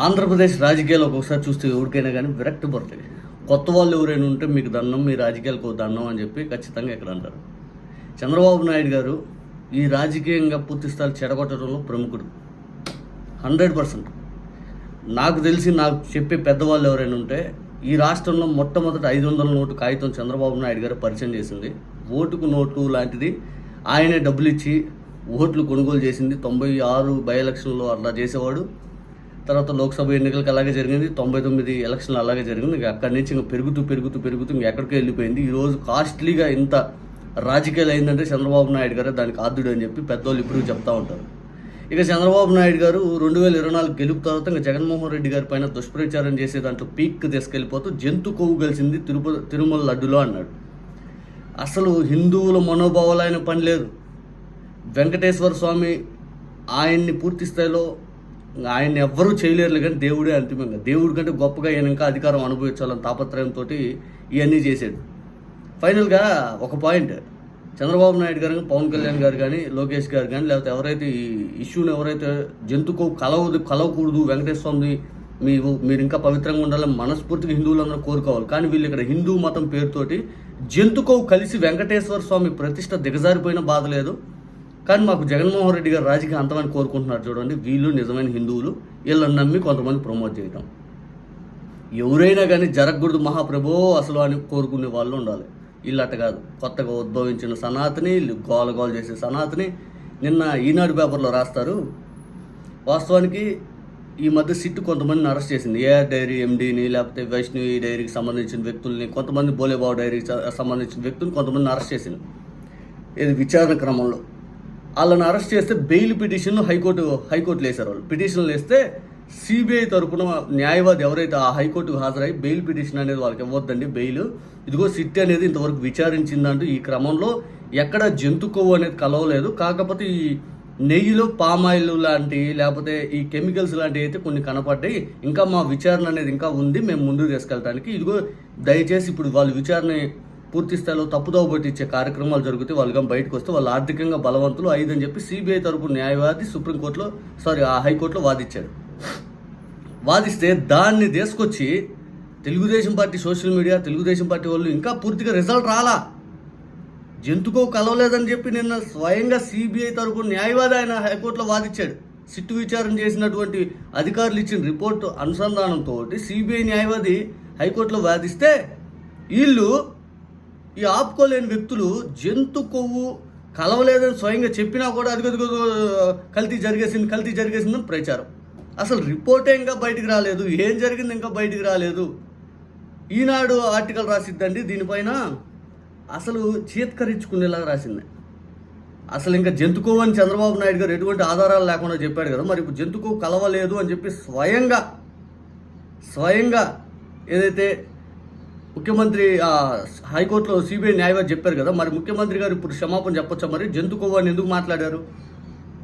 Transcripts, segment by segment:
ఆంధ్రప్రదేశ్ రాజకీయాలు ఒక్కొక్కసారి చూస్తే ఎవరికైనా కానీ విరక్తి పడతాయి కొత్త వాళ్ళు ఎవరైనా ఉంటే మీకు దండం మీ రాజకీయాలకు దండం అని చెప్పి ఖచ్చితంగా ఇక్కడ అంటారు. చంద్రబాబు నాయుడు గారు ఈ రాజకీయంగా పూర్తి స్థాయి చెడగొట్టడంలో ప్రముఖుడు. Hundred percent. నాకు తెలిసి నాకు చెప్పే పెద్దవాళ్ళు ఎవరైనా ఉంటే ఈ రాష్ట్రంలో మొట్టమొదటి ఐదు వందల నోటు కాగితం చంద్రబాబు నాయుడు గారు పరిచయం చేసింది. ఓటుకు నోటు లాంటిది. ఆయనే డబ్బులు ఇచ్చి ఓట్లు కొనుగోలు చేసింది. తొంభై ఆరు బై ఎలక్షన్లో అట్లా చేసేవాడు. తర్వాత లోక్సభ ఎన్నికలకు అలాగే జరిగింది. తొంభై తొమ్మిది ఎలక్షన్లు అలాగే జరిగింది. ఇంకా అక్కడి నుంచి ఇంకా పెరుగుతూ పెరుగుతూ పెరుగుతూ ఇంకా ఎక్కడికి వెళ్ళిపోయింది. ఈరోజు కాస్ట్లీగా ఇంత రాజకీయాలు అయిందంటే చంద్రబాబు నాయుడు గారు దానికి ఆద్యుడు అని చెప్పి పెద్దోళ్ళు ఇప్పుడు చెప్తా ఉంటారు. ఇక చంద్రబాబు నాయుడు గారు రెండు వేల ఇరవై నాలుగు గెలుపు తర్వాత ఇంకా జగన్మోహన్ రెడ్డి గారి పైన దుష్ప్రచారం చేసే దాంట్లో పీక్ తీసుకెళ్ళిపోతూ జంతు కొవ్వు కలిసింది తిరుపతి తిరుమల లడ్డులో అన్నాడు. అసలు హిందువుల మనోభావాలైన పని లేదు. వెంకటేశ్వర స్వామి ఆయన్ని పూర్తి స్థాయిలో ఆయన ఎవ్వరూ చేయలేరు కానీ దేవుడే అంతిమంగా. దేవుడి కంటే గొప్పగా ఈయన ఇంకా అధికారం అనుభవించాలని తాపత్రయంతో ఇవన్నీ చేశాడు. ఫైనల్గా ఒక పాయింట్. చంద్రబాబు నాయుడు గారు కానీ, పవన్ కళ్యాణ్ గారు కానీ లోకేష్ గారు కానీ లేకపోతే ఎవరైతే ఈ ఇష్యూని ఎవరైతే జంతుకో కలవదు కలవకూడదు వెంకటేశ్వర స్వామి మీరు మీరు ఇంకా పవిత్రంగా ఉండాలని మనస్ఫూర్తిగా హిందువులందరూ కోరుకోవాలి. కానీ వీళ్ళు ఇక్కడ హిందూ మతం పేరుతోటి జంతుకో కలిసి వెంకటేశ్వర స్వామి ప్రతిష్ట దిగజారిపోయిన బాధ లేదు. కానీ మాకు జగన్మోహన్ రెడ్డి గారు రాజకీయ అంతమని కోరుకుంటున్నారు చూడండి. వీళ్ళు నిజమైన హిందువులు. వీళ్ళని నమ్మి కొంతమంది ప్రమోట్ చేయటం. ఎవరైనా కానీ జరగకూడదు మహాప్రభో అసలు అని కోరుకునే వాళ్ళు ఉండాలి. వీళ్ళు అట్ట కాదు. కొత్తగా ఉద్భవించిన సనాతని గోల గోల చేసే సనాతని నిన్న ఈనాడు పేపర్లో రాస్తారు. వాస్తవానికి ఈ మధ్య సిట్టు కొంతమందిని అరెస్ట్ చేసింది. ఏఆర్ డైరీ ఎండీని లేకపోతే వైష్ణవి డైరీకి సంబంధించిన వ్యక్తుల్ని కొంతమంది బోలేబాబు డైరీకి సంబంధించిన వ్యక్తుల్ని కొంతమందిని అరెస్ట్ చేసింది. ఇది విచారణ క్రమంలో. వాళ్ళని అరెస్ట్ చేస్తే బెయిల్ పిటిషన్ను హైకోర్టు హైకోర్టులో వేశారు వాళ్ళు. పిటిషన్లు వేస్తే సిబిఐ తరపున న్యాయవాది ఎవరైతే ఆ హైకోర్టుకు హాజరై బెయిల్ పిటిషన్ అనేది వాళ్ళకి ఇవ్వద్దండి బెయిల్. ఇదిగో సిట్ అనేది ఇంతవరకు విచారించిందంటూ ఈ క్రమంలో ఎక్కడ జంతు కొవ్వు అనేది కలవలేదు. కాకపోతే ఈ నెయ్యిలో పామాయిల్ లాంటి లేకపోతే ఈ కెమికల్స్ లాంటివి అయితే కొన్ని కనపడ్డాయి. ఇంకా మా విచారణ అనేది ఇంకా ఉంది మేము ముందుకు తీసుకెళ్ళడానికి ఇదిగో దయచేసి ఇప్పుడు వాళ్ళు విచారణ పూర్తి స్థాయిలో తప్పుదోవ పట్టించే కార్యక్రమాలు జరిగితే వాళ్ళు బయటకు వస్తే వాళ్ళు ఆర్థికంగా బలవంతులు ఐదని చెప్పి సిబిఐ తరపు న్యాయవాది సుప్రీంకోర్టులో సారీ ఆ హైకోర్టులో వాదించాడు వాదిస్తే దాన్ని తీసుకొచ్చి Telugu Desam party social media Telugu Desam party వాళ్ళు ఇంకా పూర్తిగా రిజల్ట్ రాలా. జంతుకో కలవలేదని చెప్పి నిన్న స్వయంగా సిబిఐ తరపు న్యాయవాది ఆయన హైకోర్టులో వాదించాడు సిట్టు విచారణ చేసినటువంటి అధికారులు ఇచ్చిన రిపోర్టు అనుసంధానంతో సిబిఐ న్యాయవాది హైకోర్టులో వాదిస్తే వీళ్ళు ఈ ఆపుకోలేని వ్యక్తులు జంతు కొవ్వు కలవలేదని స్వయంగా చెప్పినా కూడా అదిగో కల్తీ జరిగేసింది కల్తీ జరిగేసిందని ప్రచారం. అసలు రిపోర్టే ఇంకా బయటికి రాలేదు. ఏం జరిగింది ఇంకా బయటికి రాలేదు. ఈనాడు ఆర్టికల్ రాసిద్దండి దీనిపైన. అసలు చీత్కరించుకునేలాగా రాసింది. అసలు ఇంకా జంతుకోవు అని చంద్రబాబు నాయుడు గారు ఎటువంటి ఆధారాలు లేకుండా చెప్పాడు కదా. మరి ఇప్పుడు కలవలేదు అని చెప్పి స్వయంగా స్వయంగా ఏదైతే ముఖ్యమంత్రి హైకోర్టులో సిబిఐ న్యాయవాది చెప్పారు కదా మరి ముఖ్యమంత్రి గారు ఇప్పుడు క్షమాపణ చెప్పొచ్చా మరి? జంతుకోవు ఎందుకు మాట్లాడారు?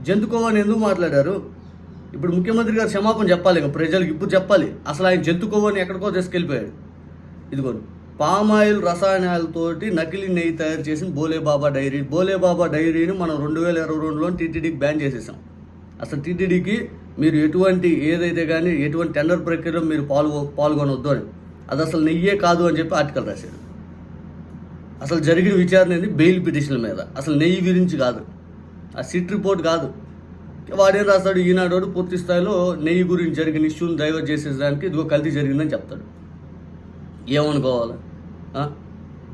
జంతుకోవు అని ఎందుకు మాట్లాడారు? ఇప్పుడు ముఖ్యమంత్రి గారు క్షమాపణ చెప్పాలి ఇంకా ప్రజలకు ఇప్పుడు చెప్పాలి. అసలు ఆయన జంతుకోవు ఎక్కడికో తీసుకెళ్ళిపోయాడు. ఇదిగోండి పామాయిల్ రసాయనాలతోటి నకిలీ నెయ్యి తయారు చేసిన బోలేబాబా డైరీ. బోలేబాబా డైరీని మనం రెండు వేల ఇరవై రెండులో టీటీడీకి బ్యాన్ చేసేసాం. అసలు టీటీడీకి మీరు ఎటువంటి ఏదైతే కానీ ఎటువంటి టెండర్ ప్రక్రియలో మీరు పాల్గొ పాల్గొనవద్దు అని. అది అసలు నెయ్యే కాదు అని చెప్పి ఆర్టికల్ రాశాడు. అసలు జరిగిన విచారణ ఏంది? బెయిల్ పిటిషన్ల మీద. అసలు నెయ్యి గురించి కాదు. ఆ సిట్ రిపోర్ట్ కాదు. వాడేం రాస్తాడు? ఈనాడు వాడు పూర్తి స్థాయిలో నెయ్యి గురించి జరిగిన ఇష్యూని డైవర్ట్ చేసేదానికి ఇదిగో కల్తీ జరిగిందని చెప్తాడు. ఏమనుకోవాలి?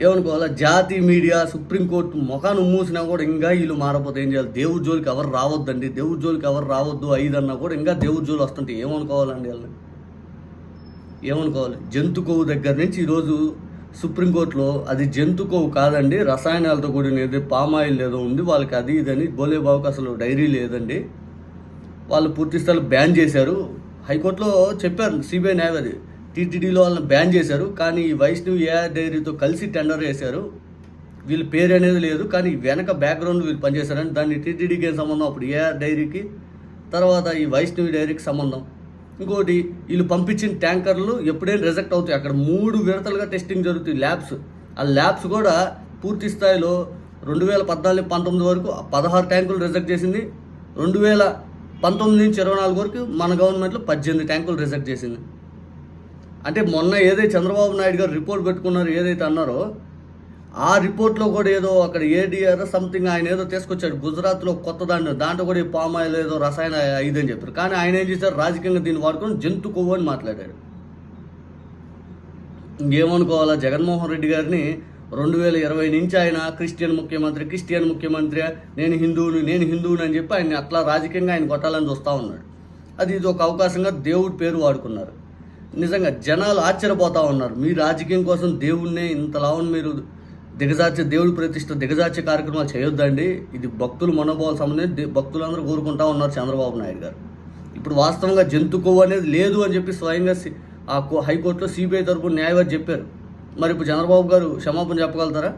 ఏమనుకోవాలా? జాతి మీడియా సుప్రీంకోర్టు ముఖాన్ని మూసినా కూడా ఇంకా వీళ్ళు మారపోతే ఏం చేయాలి? దేవుడి జోలికి ఎవరు రావద్దండి? దేవుడి జోలికి ఎవరు రావద్దు? ఐదన్నా కూడా ఇంకా దేవుడి జోలు వస్తుంటే ఏమనుకోవాలండి వాళ్ళని? ఏమనుకోవాలి? జంతు కొవ్వు దగ్గర నుంచి ఈరోజు సుప్రీంకోర్టులో అది జంతు కొవ్వు కాదండి రసాయనాలతో కూడిన ఏదో పామాయిల్ ఏదో ఉంది వాళ్ళకి అది ఇదని బోలేబాబుకి అసలు డైరీ లేదండి. వాళ్ళు పూర్తి స్థాయిలో బ్యాన్ చేశారు. హైకోర్టులో చెప్పారు సిబిఐ న్యాయవాది టీటీడీలో వాళ్ళని బ్యాన్ చేశారు కానీ ఈ వైష్ణవి ఏఆర్ డైరీతో కలిసి టెండర్ వేశారు వీళ్ళ పేరు అనేది లేదు కానీ వెనక బ్యాక్గ్రౌండ్ వీళ్ళు పనిచేశారని దాన్ని టీటీడీకి ఏం సంబంధం? అప్పుడు ఏఆర్ డైరీకి తర్వాత ఈ వైష్ణవి డైరీకి సంబంధం? ఇంకోటి వీళ్ళు పంపించిన ట్యాంకర్లు ఎప్పుడైనా రిజెక్ట్ అవుతాయి. అక్కడ మూడు విడతలుగా టెస్టింగ్ జరుగుతాయి ల్యాబ్స్. ఆ ల్యాబ్స్ కూడా పూర్తి స్థాయిలో రెండు వేల పద్నాలుగు పంతొమ్మిది వరకు పదహారు ట్యాంకులు రిజెక్ట్ చేసింది. రెండు వేల పంతొమ్మిది నుంచి ఇరవై నాలుగు వరకు మన గవర్నమెంట్లో పద్దెనిమిది ట్యాంకులు రిజెక్ట్ చేసింది. అంటే మొన్న ఏదైతే చంద్రబాబు నాయుడు గారు రిపోర్ట్ పెట్టుకున్నారు ఏదైతే అన్నారో ఆ రిపోర్ట్లో కూడా ఏదో అక్కడ ఏడిఆర్ సంథింగ్ ఆయన ఏదో తీసుకొచ్చాడు. గుజరాత్లో కొత్త దాంట్లో దాంట్లో కూడా ఈ పామ్ ఆయిల్ ఏదో రసాయన ఇదని చెప్పారు. కానీ ఆయన ఏం చేశారు? రాజకీయంగా దీన్ని వాడుకొని జంతు కొవ్వు అని మాట్లాడాడు ఇంకేమనుకోవాలా? జగన్మోహన్ రెడ్డి గారిని రెండు వేల ఇరవై నుంచి ఆయన క్రిస్టియన్ ముఖ్యమంత్రి క్రిస్టియన్ ముఖ్యమంత్రి నేను హిందువుని నేను హిందువుని అని చెప్పి ఆయన అట్లా రాజకీయంగా ఆయన కొట్టాలని చూస్తూ ఉన్నాడు. అది ఇది ఒక అవకాశంగా దేవుడి పేరు వాడుకున్నారు. నిజంగా జనాలు ఆశ్చర్యపోతా ఉన్నారు. మీ రాజకీయం కోసం దేవుణ్ణే ఇంతలావని మీరు దిగజార్చే దేవుడి ప్రతిష్ట దిగజార్చే కార్యక్రమాలు చేయొద్దండి. ఇది భక్తుల మనోభావాలు సంబంధించి భక్తులందరూ కోరుకుంటా ఉన్నారు చంద్రబాబు నాయుడు గారు. ఇప్పుడు వాస్తవంగా జంతు కొవ్వు అనేది లేదు అని చెప్పి స్వయంగా ఆ హైకోర్టులో సిబిఐ తరపున న్యాయవాది చెప్పారు. మరి ఇప్పుడు చంద్రబాబు గారు క్షమాపణ చెప్పగలుగుతారా?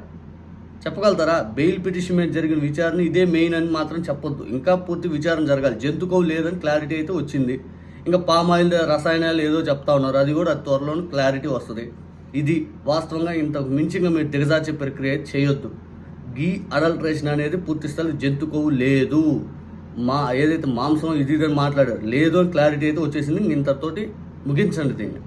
చెప్పగలుగుతారా? బెయిల్ పిటిషన్ మీద జరిగిన విచారణ ఇదే మెయిన్ అని మాత్రం చెప్పొద్దు. ఇంకా పూర్తి విచారణ జరగాలి. జంతుకోవు లేదని క్లారిటీ అయితే వచ్చింది. ఇంకా పామాయిల్ రసాయనాలు ఏదో చెప్తా ఉన్నారు. అది కూడా త్వరలో క్లారిటీ వస్తుంది. ఇది వాస్తవంగా ఇంతకు మించిగా మీరు దిగజార్చే ప్రక్రియ చేయొద్దు. గీ అడల్ట్రేషన్ అనేది పూర్తి స్థాయి జంతు కొవ్వు లేదు. మా ఏదైతే మాంసం ఇది ఇది మాట్లాడారు లేదు అని క్లారిటీ అయితే వచ్చేసింది. ఇంతతోటి ముగించండి దీన్ని.